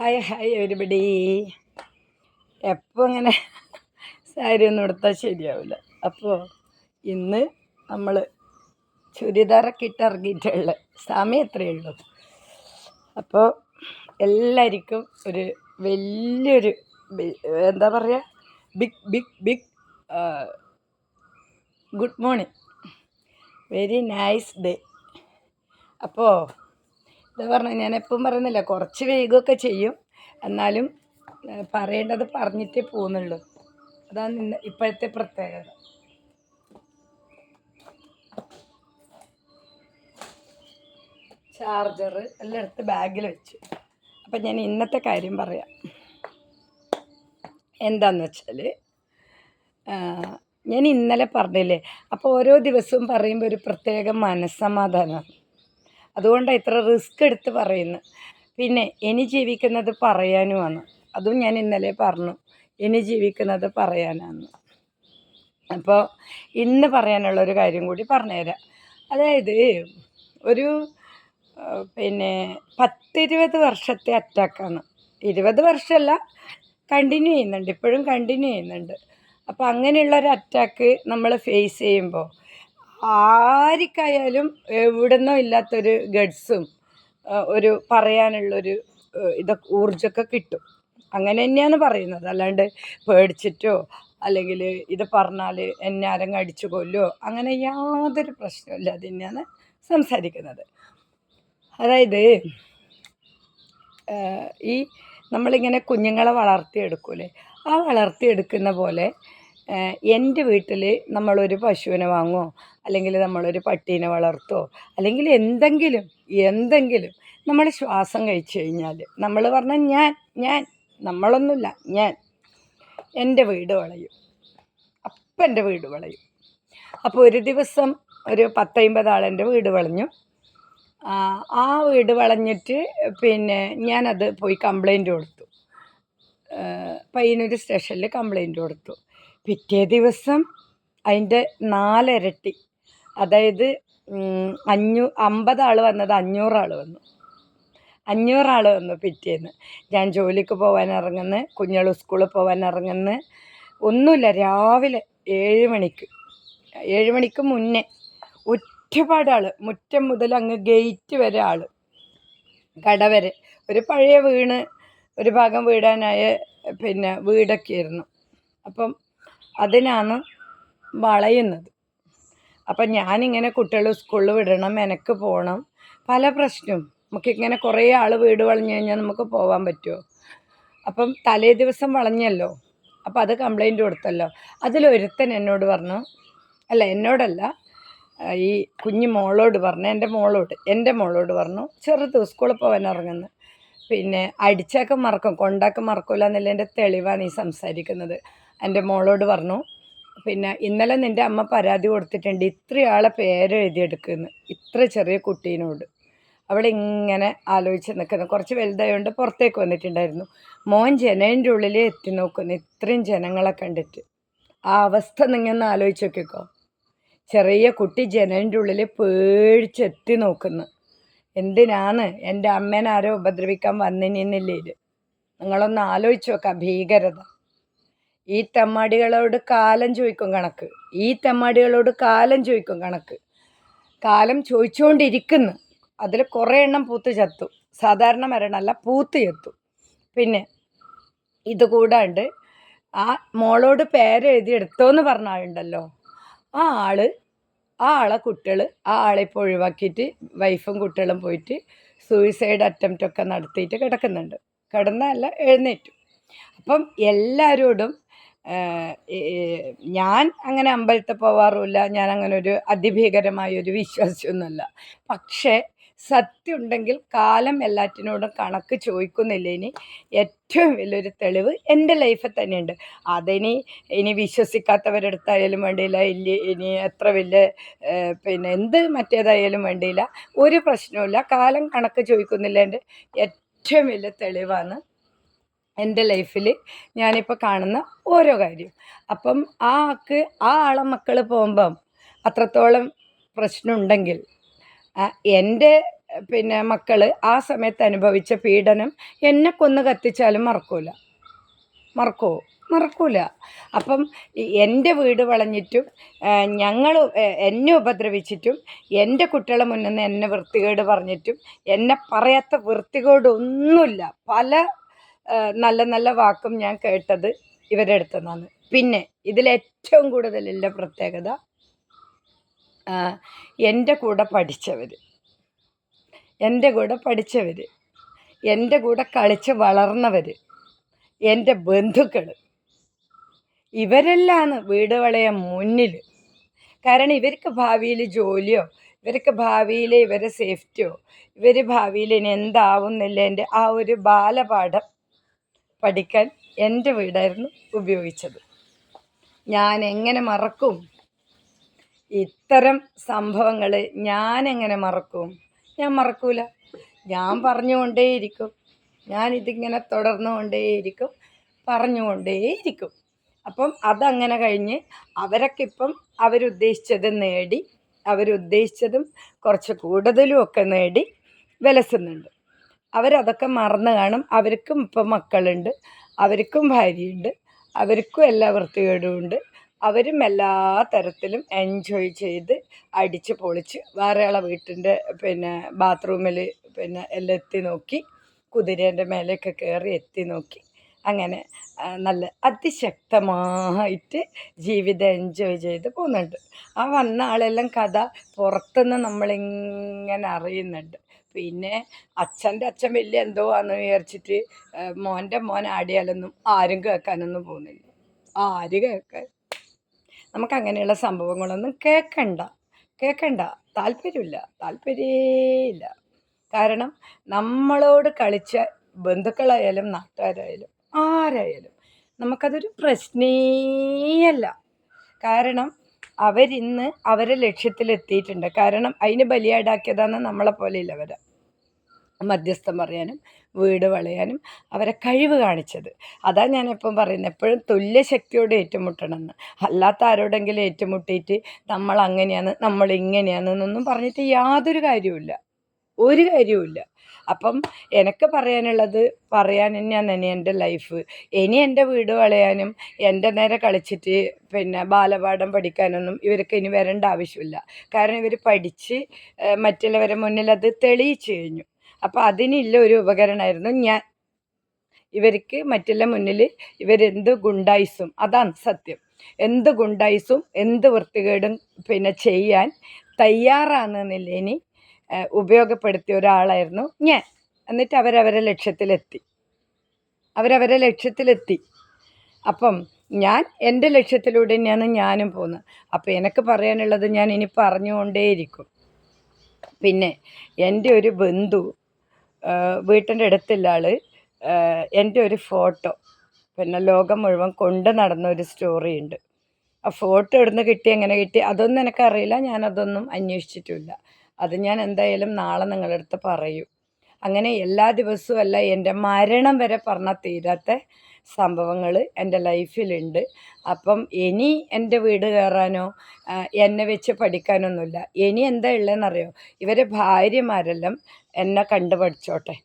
Hi hi everybody എപ്പോൾ ഇങ്ങനെ സാരി ഒന്നും എടുത്താൽ ശരിയാവില്ല അപ്പോൾ ഇന്ന് നമ്മൾ ചുരിദാറൊക്കെ ഇട്ട് ഇറങ്ങിയിട്ടുള്ള സമയം എത്രയേ ഉള്ളൂ. അപ്പോൾ എല്ലാവർക്കും ഒരു വലിയൊരു എന്താ പറയുക big big big good morning very nice day അപ്പോൾ എന്താ പറഞ്ഞാൽ ഞാൻ എപ്പം പറയുന്നില്ല കുറച്ച് വേഗമൊക്കെ ചെയ്യും. എന്നാലും പറയേണ്ടത് പറഞ്ഞിട്ടേ പോകുന്നുള്ളൂ. അതാണ് ഇന്ന് ഇപ്പോഴത്തെ പ്രത്യേകത. ചാർജർ എല്ലാം എടുത്ത് ബാഗിൽ വെച്ചു. അപ്പം ഞാൻ ഇന്നത്തെ കാര്യം പറയാം. എന്താന്ന് വെച്ചാൽ ഞാൻ ഇന്നലെ പറഞ്ഞില്ലേ അപ്പോൾ ഓരോ ദിവസവും പറയുമ്പോൾ ഒരു പ്രത്യേക മനസ്സമാധാനമാണ് അതുകൊണ്ടാണ് ഇത്ര റിസ്ക് എടുത്ത് പറയുന്നത് പിന്നെ ഇനി ജീവിക്കുന്നത് പറയാനുമാണ് അതും ഞാൻ ഇന്നലെ പറഞ്ഞു. ഇനി ജീവിക്കുന്നത് പറയാനാണ് അപ്പോൾ ഇന്ന് പറയാനുള്ള ഒരു കാര്യം കൂടി പറഞ്ഞുതരാം അതായത് ഒരു പിന്നെ പത്തിരുപത് വർഷത്തെ അറ്റാക്കാണ്. ഇരുപത് വർഷമല്ല കണ്ടിന്യൂ ചെയ്യുന്നുണ്ട്. ഇപ്പോഴും കണ്ടിന്യൂ ചെയ്യുന്നുണ്ട്. അപ്പോൾ അങ്ങനെയുള്ള ഒരു അറ്റാക്ക് നമ്മൾ ഫേസ് ചെയ്യുമ്പോൾ ആർക്കായാലും എവിടുന്നോ ഇല്ലാത്തൊരു ഗഡ്സും ഒരു പറയാനുള്ളൊരു ഇതൊക്കെ ഊർജമൊക്കെ കിട്ടും. അങ്ങനെ തന്നെയാണ് പറയുന്നത്. അല്ലാണ്ട് പേടിച്ചിട്ടോ അല്ലെങ്കിൽ ഇത് പറഞ്ഞാൽ എന്നെ ആരെങ്കിലും അടിച്ചു കൊല്ലോ അങ്ങനെ യാതൊരു പ്രശ്നമില്ല തന്നെയാണ് സംസാരിക്കുന്നത്. അതായത് ഈ നമ്മളിങ്ങനെ കുഞ്ഞുങ്ങളെ വളർത്തിയെടുക്കൂലേ? ആ വളർത്തിയെടുക്കുന്ന പോലെ എന്റെ വീട്ടിൽ നമ്മളൊരു പശുവിനെ വാങ്ങുമോ അല്ലെങ്കിൽ നമ്മളൊരു പട്ടീനെ വളർത്തുമോ അല്ലെങ്കിൽ എന്തെങ്കിലും എന്തെങ്കിലും നമ്മൾ ശ്വാസം കഴിച്ചു കഴിഞ്ഞാൽ നമ്മൾ പറഞ്ഞാൽ ഞാൻ ഞാൻ നമ്മളൊന്നുമില്ല ഞാൻ. എന്റെ വീട് വളയും. അപ്പം എന്റെ വീട് വളയും. അപ്പോൾ ഒരു ദിവസം ഒരു പത്തൈമ്പത് ആളെന്റെ വീട് വളഞ്ഞു. ആ, വീട് വളഞ്ഞിട്ട് പിന്നെ ഞാനത് പോയി കംപ്ലൈന്റ് കൊടുത്തു. പയ്യന്നൂർ സ്റ്റേഷനിൽ കംപ്ലൈന്റ് കൊടുത്തു. പിറ്റേ ദിവസം അതിന്റെ നാലിരട്ടി. അതായത് അഞ്ഞൂ അമ്പത് ആൾ വന്നത് അഞ്ഞൂറാൾ വന്നു. അഞ്ഞൂറാൾ വന്നു പിറ്റേന്ന്. ഞാൻ ജോലിക്ക് പോകാൻ ഇറങ്ങുന്നു കുഞ്ഞുങ്ങൾ സ്കൂളിൽ പോകാൻ ഇറങ്ങുന്ന. ഒന്നുമില്ല രാവിലെ ഏഴ് മണിക്ക്. ഏഴ് മണിക്ക് മുന്നേ ആൾ മുറ്റം മുതൽ അങ്ങ് ഗേറ്റ് വരെ ആൾ കട വരെ. ഒരു പഴയ വീണ് ഒരു ഭാഗം വീടാനായ പിന്നെ വീടൊക്കെ ആയിരുന്നു. അപ്പം അതിനാണ് വളയുന്നത്. അപ്പം ഞാനിങ്ങനെ കുട്ടികൾ സ്കൂളിൽ വിടണം എനിക്ക് പോകണം പല പ്രശ്നവും. നമുക്കിങ്ങനെ കുറേ ആൾ വീട് വളഞ്ഞു കഴിഞ്ഞാൽ നമുക്ക് പോകാൻ പറ്റുമോ? അപ്പം തലേ ദിവസം വളഞ്ഞല്ലോ. അപ്പം അത് കംപ്ലൈന്റ് കൊടുത്തല്ലോ. അതിലൊരുത്തൻ എന്നോട് പറഞ്ഞു അല്ല എന്നോടല്ല ഈ കുഞ്ഞു മോളോട് പറഞ്ഞു എന്റെ മോളോട് എന്റെ മോളോട് പറഞ്ഞു ചെറുത് സ്കൂളിൽ പോകാൻ ഇറങ്ങുന്നു. പിന്നെ അടിച്ചൊക്കെ മറക്കും കൊണ്ടാക്കെ മറക്കില്ല എന്നുള്ളതിന്റെ തെളിവാണ് ഈ സംസാരിക്കുന്നത്. എന്റെ മോളോട് പറഞ്ഞു പിന്നെ ഇന്നലെ നിന്റെ അമ്മ പരാതി കൊടുത്തിട്ടുണ്ട് ഇത്രയാളെ പേര് എഴുതിയെടുക്കുന്നു ഇത്ര ചെറിയ കുട്ടീനോട്. അവളിങ്ങനെ ആലോചിച്ച് നിൽക്കുന്നു. കുറച്ച് വലുതായതുകൊണ്ട് പുറത്തേക്ക് വന്നിട്ടുണ്ടായിരുന്നു. മോൻ ജനേന്റെ ഉള്ളിൽ എത്തി നോക്കുന്നു ഇത്രയും ജനങ്ങളെ കണ്ടിട്ട്. ആ അവസ്ഥ നിങ്ങൊന്ന് ആലോചിച്ച് നോക്കിക്കോ. ചെറിയ കുട്ടി ജനലിന്റെ ഉള്ളിൽ പേടിച്ചെത്തി നോക്കുന്നു. എന്തിനാണ് എന്റെ അമ്മേനെ ആരോ ഉപദ്രവിക്കാൻ വന്നിനിന്നില്ലേ? നിങ്ങളൊന്ന് ആലോചിച്ച് നോക്കാം ഭീകരത. ഈ തെമ്മാടികളോട് കാലം ചോദിക്കും കണക്ക്. ഈ തെമ്മാടികളോട് കാലം ചോദിക്കും കണക്ക്. കാലം ചോദിച്ചുകൊണ്ടിരിക്കുന്നു. അതിൽ കുറേ എണ്ണം പൂത്ത് ചത്തു. സാധാരണ മരണമല്ല പൂത്ത് ചത്തു. പിന്നെ ഇത് കൂടാണ്ട് ആ മോളോട് പേരെഴുതി എടുത്തോന്ന് പറഞ്ഞ ആളുണ്ടല്ലോ. ആ ആൾ ആ ആളെ കുട്ടികൾ ആ ആളെ ഇപ്പോൾ ഒഴിവാക്കിയിട്ട് വൈഫും കുട്ടികളും പോയിട്ട് സൂയിസൈഡ് അറ്റംപ്റ്റ് ഒക്കെ നടത്തിയിട്ട് കിടക്കുന്നുണ്ട്. കിടന്നല്ല എഴുന്നേറ്റു. അപ്പം എല്ലാവരോടും ഞാൻ അങ്ങനെ അമ്പലത്തിൽ പോവാറുമില്ല. ഞാൻ അങ്ങനെ ഒരു അതിഭീകരമായ ഒരു വിശ്വാസിയൊന്നുമല്ല. പക്ഷേ സത്യം ഉണ്ടെങ്കിൽ കാലം എല്ലാറ്റിനോടും കണക്ക് ചോദിക്കുന്നില്ല ഇനി. ഏറ്റവും വലിയൊരു തെളിവ് എന്റെ ലൈഫിൽ തന്നെയുണ്ട്. അതിനി ഇനി വിശ്വസിക്കാത്തവരെടുത്തായാലും വേണ്ടിയില്ല. ഇല്ല ഇനി എത്ര വലിയ പിന്നെ എന്ത് മറ്റേതായാലും വേണ്ടിയില്ല. ഒരു പ്രശ്നവുമില്ല. കാലം കണക്ക് ചോദിക്കുന്നില്ല എന്റെ ഏറ്റവും വലിയ തെളിവാണ് എന്റെ ലൈഫിൽ ഞാനിപ്പോൾ കാണുന്ന ഓരോ കാര്യം. അപ്പം ആ ആ ആളെ മക്കൾ പോകുമ്പം അത്രത്തോളം പ്രശ്നമുണ്ടെങ്കിൽ എന്റെ പിന്നെ മക്കൾ ആ സമയത്ത് അനുഭവിച്ച പീഡനം എന്നെ കൊന്ന് കത്തിച്ചാലും മറക്കൂല. മറക്കുമോ മറക്കൂല. അപ്പം എന്റെ വീട് വളഞ്ഞിട്ടും ഞങ്ങൾ എന്നെ ഉപദ്രവിച്ചിട്ടും എന്റെ കുട്ടികളെ മുന്നിൽ നിന്ന് എന്നെ വൃത്തികേട് പറഞ്ഞിട്ടും എന്നെ പറയാത്ത വൃത്തികേടൊന്നുമില്ല. പല നല്ല നല്ല വാക്കും ഞാൻ കേട്ടത് ഇവരുടെ അടുത്തു നിന്നാണ് പിന്നെ ഇതിലേറ്റവും കൂടുതലുള്ള പ്രത്യേകത എന്റെ കൂടെ പഠിച്ചവർ എന്റെ കൂടെ പഠിച്ചവർ എന്റെ കൂടെ കളിച്ച് വളർന്നവർ എന്റെ ബന്ധുക്കൾ ഇവരെല്ലാം വീട് വളയം മുന്നിൽ കാരണം ഇവർക്ക് ഭാവിയിൽ ജോലിയോ ഇവർക്ക് ഭാവിയിൽ ഇവരെ സേഫ്റ്റിയോ ഇവർ ഭാവിയിൽ ഇനി എന്താവുന്നില്ല എന്റെ ആ ഒരു ബാലപാഠം പഠിക്കാൻ എന്റെ വീടായിരുന്നു ഉപയോഗിച്ചത്. ഞാൻ എങ്ങനെ മറക്കും? ഇത്തരം സംഭവങ്ങൾ ഞാൻ എങ്ങനെ മറക്കും? ഞാൻ മറക്കൂല. ഞാൻ പറഞ്ഞുകൊണ്ടേയിരിക്കും. ഞാൻ ഇതിങ്ങനെ തുടർന്നുകൊണ്ടേയിരിക്കും. പറഞ്ഞുകൊണ്ടേയിരിക്കും. അപ്പം അതങ്ങനെ കഴിഞ്ഞ് അവരൊക്കെ ഇപ്പം അവരുദ്ദേശിച്ചത് നേടി അവരുദ്ദേശിച്ചതും കുറച്ച് കൂടുതലും ഒക്കെ നേടി വിലസുന്നുണ്ട്. അവരതൊക്കെ മറന്നു കാണും. അവർക്കും ഇപ്പം മക്കളുണ്ട്. അവർക്കും ഭാര്യയുണ്ട്. അവർക്കും എല്ലാ വൃത്തികേടും ഉണ്ട്. അവരും എല്ലാ തരത്തിലും എൻജോയ് ചെയ്ത് അടിച്ച് പൊളിച്ച് വേറെയുള്ള വീട്ടിന്റെ പിന്നെ ബാത്റൂമിൽ പിന്നെ എല്ലാം എത്തി നോക്കി കുതിരേന്റെ മേലെയൊക്കെ കയറി എത്തി നോക്കി. അങ്ങനെ നല്ല അതിശക്തമായിട്ട് ജീവിതം എൻജോയ് ചെയ്ത് പോകുന്നുണ്ട്. ആ വന്ന ആളെല്ലാം കഥ പുറത്തുനിന്ന് നമ്മളിങ്ങനെ അറിയുന്നുണ്ട്. പിന്നെ അച്ഛന്റെ അച്ഛൻ വലിയ എന്തോ ആണെന്ന് വിചാരിച്ചിട്ട് മോന്റെ മോൻ ആടിയാലൊന്നും ആരും കേൾക്കാനൊന്നും പോകുന്നില്ല. ആര് കേൾക്കാൻ? നമുക്ക് അങ്ങനെയുള്ള സംഭവങ്ങളൊന്നും കേൾക്കണ്ട കേൾക്കണ്ട താല്പര്യമില്ല. താല്പര്യമില്ല കാരണം നമ്മളോട് കളിച്ച ബന്ധുക്കളായാലും നാട്ടുകാരായാലും ആരായാലും നമുക്കതൊരു പ്രശ്നേയല്ല. കാരണം അവരിന്ന് അവരെ ലക്ഷ്യത്തിലെത്തിയിട്ടുണ്ട്. കാരണം അതിന് ബലിയാടാക്കിയതാണ് നമ്മളെ പോലെയില്ല അവരെ മധ്യസ്ഥം പറയാനും വീട് വളയാനും അവരെ കഴിവ് കാണിച്ചത്. അതാ ഞാൻ പറയുന്നത് എപ്പോഴും തുല്യ ശക്തിയോട് ഏറ്റുമുട്ടണമെന്ന്. അല്ലാത്ത ആരോടെങ്കിലും ഏറ്റുമുട്ടിയിട്ട് നമ്മൾ അങ്ങനെയാണ് നമ്മൾ ഇങ്ങനെയാണ് എന്നൊന്നും പറഞ്ഞിട്ട് യാതൊരു കാര്യവുമില്ല. ഒരു കാര്യവുമില്ല. അപ്പം എനിക്ക് പറയാനുള്ളത് പറയാൻ തന്നെയാണ് തന്നെ എന്റെ ലൈഫ്. ഇനി എന്റെ വീട് വളയാനും എന്റെ നേരെ കളിച്ചിട്ട് പിന്നെ ബാലപാഠം പഠിക്കാനൊന്നും ഇവർക്ക് ഇനി വരേണ്ട ആവശ്യമില്ല. കാരണം ഇവർ പഠിച്ച് മറ്റുള്ളവരെ മുന്നിൽ അത് തെളിയിച്ചു കഴിഞ്ഞു. അപ്പോൾ അതിനുള്ള ഒരു ഉപകരണമായിരുന്നു ഞാൻ ഇവർക്ക് മറ്റുള്ള മുന്നിൽ ഇവരെന്ത് ഗുണ്ടായിസും അതാണ് സത്യം. എന്ത് ഗുണ്ടായിസും എന്ത് വൃത്തികേടും പിന്നെ ചെയ്യാൻ തയ്യാറാണെന്നില്ല ഇനി ഉപയോഗപ്പെടുത്തിയ ഒരാളായിരുന്നു ഞാൻ എന്നിട്ട് അവരവരെ ലക്ഷ്യത്തിലെത്തി. അവരവരെ ലക്ഷ്യത്തിലെത്തി. അപ്പം ഞാൻ എന്റെ ലക്ഷ്യത്തിലൂടെ തന്നെയാണ് ഞാനും പോകുന്നത്. അപ്പോൾ എനിക്ക് പറയാനുള്ളത് ഞാൻ ഇനി പറഞ്ഞുകൊണ്ടേയിരിക്കും. പിന്നെ എന്റെ ഒരു ബന്ധു വീട്ടിന്റെ അടുത്തുള്ള ആൾ എന്റെ ഒരു ഫോട്ടോ. പിന്നെ ലോകം മുഴുവൻ കൊണ്ട് നടന്ന ഒരു സ്റ്റോറി ഉണ്ട്. ആ ഫോട്ടോ എവിടുന്ന് കിട്ടി എങ്ങനെ കിട്ടി അതൊന്നും എനിക്കറിയില്ല. ഞാനതൊന്നും അന്വേഷിച്ചിട്ടില്ല. അത് ഞാൻ എന്തായാലും നാളെ നിങ്ങളടുത്ത് പറയും. അങ്ങനെ എല്ലാ ദിവസവും അല്ല എന്റെ മരണം വരെ പറഞ്ഞാൽ തീരാത്ത സംഭവങ്ങൾ എന്റെ ലൈഫിലുണ്ട്. അപ്പം ഇനി എന്റെ വീട് കയറാനോ എന്നെ വെച്ച് പഠിക്കാനൊന്നുമില്ല. ഇനി എന്താ ഉള്ളതെന്നറിയോ? ഇവരെ ഭാര്യമാരെല്ലാം എന്നെ കണ്ടു പഠിച്ചോട്ടെ.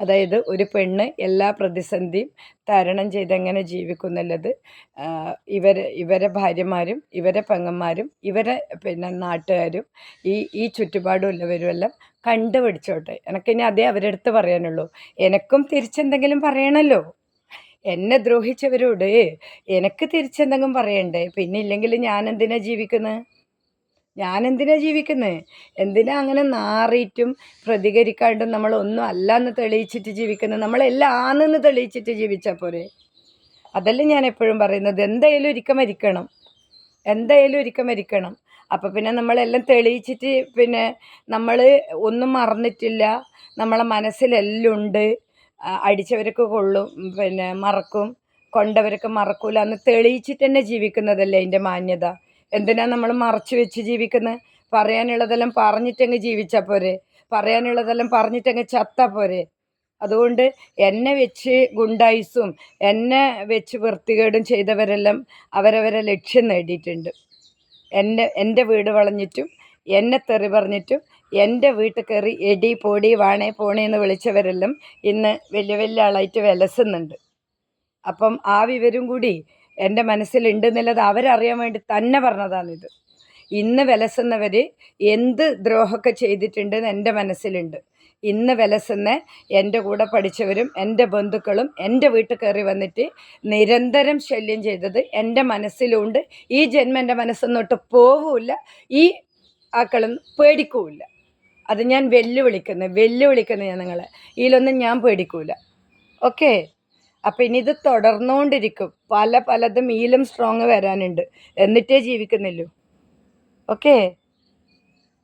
അതായത് ഒരു പെണ്ണ് എല്ലാ പ്രതിസന്ധിയും തരണം ചെയ്തെങ്ങനെ ജീവിക്കുന്നുള്ളത് ഇവർ ഇവരെ ഭാര്യമാരും ഇവരെ പെങ്ങന്മാരും ഇവരെ പിന്നെ നാട്ടുകാരും ഈ ഈ ചുറ്റുപാടുമുള്ളവരും എല്ലാം കണ്ടുപിടിച്ചോട്ടെ എനിക്കിനി അതേ അവരെടുത്ത് പറയാനുള്ളൂ. എനിക്കും തിരിച്ചെന്തെങ്കിലും പറയണമല്ലോ എന്നെ ദ്രോഹിച്ചവരോട് എനിക്ക് തിരിച്ചെന്തെങ്കിലും പറയണ്ടേ? പിന്നെ ഇല്ലെങ്കിൽ ഞാൻ എന്തിനാ ജീവിക്കുന്നത് ഞാൻ എന്തിനാ ജീവിക്കുന്നത് എന്തിനാ അങ്ങനെ നാറിയിട്ടും പ്രതികരിക്കാണ്ടും നമ്മൾ ഒന്നും അല്ല എന്ന് തെളിയിച്ചിട്ട് ജീവിക്കുന്നത് നമ്മളെല്ലാം തെളിയിച്ചിട്ട് ജീവിച്ചാൽ പോരെ? അതല്ലേ ഞാൻ എപ്പോഴും പറയുന്നത്. എന്തായാലും ഒരിക്കൽ മരിക്കണം. എന്തായാലും ഒരിക്കൽ മരിക്കണം. അപ്പോൾ പിന്നെ നമ്മളെല്ലാം തെളിയിച്ചിട്ട് പിന്നെ നമ്മൾ ഒന്നും മറന്നിട്ടില്ല. നമ്മളെ മനസ്സിലെല്ലാം ഉണ്ട്. അടിച്ചവർക്ക് കൊള്ളും പിന്നെ മറക്കും. കൊണ്ടവരൊക്കെ മറക്കൂല. എന്ന് തെളിയിച്ചിട്ട് തന്നെ ജീവിക്കുന്നതല്ലേ അതിന്റെ മാന്യത? എന്തിനാ നമ്മൾ മറച്ചു വെച്ച് ജീവിക്കുന്നത് പറയാനുള്ളതെല്ലാം പറഞ്ഞിട്ടങ്ങ് ജീവിച്ചാൽ പോരെ? പറയാനുള്ളതെല്ലാം പറഞ്ഞിട്ടങ്ങ് ചത്താൽ പോരെ? അതുകൊണ്ട് എന്നെ വെച്ച് ഗുണ്ടായിസും എന്നെ വെച്ച് വൃത്തികേടും ചെയ്തവരെല്ലാം അവരവരെ ലക്ഷ്യം നേടിയിട്ടുണ്ട്. എന്നെ എന്റെ വീട് വളഞ്ഞിട്ടും എന്നെ തെറി പറഞ്ഞിട്ടും എന്റെ വീട്ടിൽ കയറി എടി പൊടി വാണേ പോണേ എന്ന് വിളിച്ചവരെല്ലാം ഇന്ന് വലിയ വലിയ ആളായിട്ട് വിലസുന്നുണ്ട്. അപ്പം ആ വിവരം കൂടി എന്റെ മനസ്സിലുണ്ട് എന്നുള്ളത് അവരറിയാൻ വേണ്ടി തന്നെ പറഞ്ഞതാണിത്. ഇന്ന് വിലസുന്നവർ എന്ത് ദ്രോഹമൊക്കെ ചെയ്തിട്ടുണ്ടെന്ന് എന്റെ മനസ്സിലുണ്ട്. ഇന്ന് വിലസുന്ന എന്റെ കൂടെ പഠിച്ചവരും എന്റെ ബന്ധുക്കളും എന്റെ വീട്ടിൽ കയറി വന്നിട്ട് നിരന്തരം ശല്യം ചെയ്തത് എന്റെ മനസ്സിലുണ്ട്. ഈ ജന്മം എന്റെ മനസ്സൊന്നോട്ട് പോവില്ല ഈ ആക്കളും പേടിക്കൂല അത് ഞാൻ വെല്ലുവിളിക്കുന്നു വെല്ലുവിളിക്കുന്നു ഞാൻ നിങ്ങളെ. ഇതിലൊന്നും ഞാൻ പേടിക്കൂല. ഓക്കെ അപ്പം ഇനി ഇത് തുടർന്നുകൊണ്ടിരിക്കും പല പലതും ഈലും സ്ട്രോങ് വരാനുണ്ട്. എന്നിട്ടേ ജീവിക്കുന്നില്ലൂ ഓക്കെ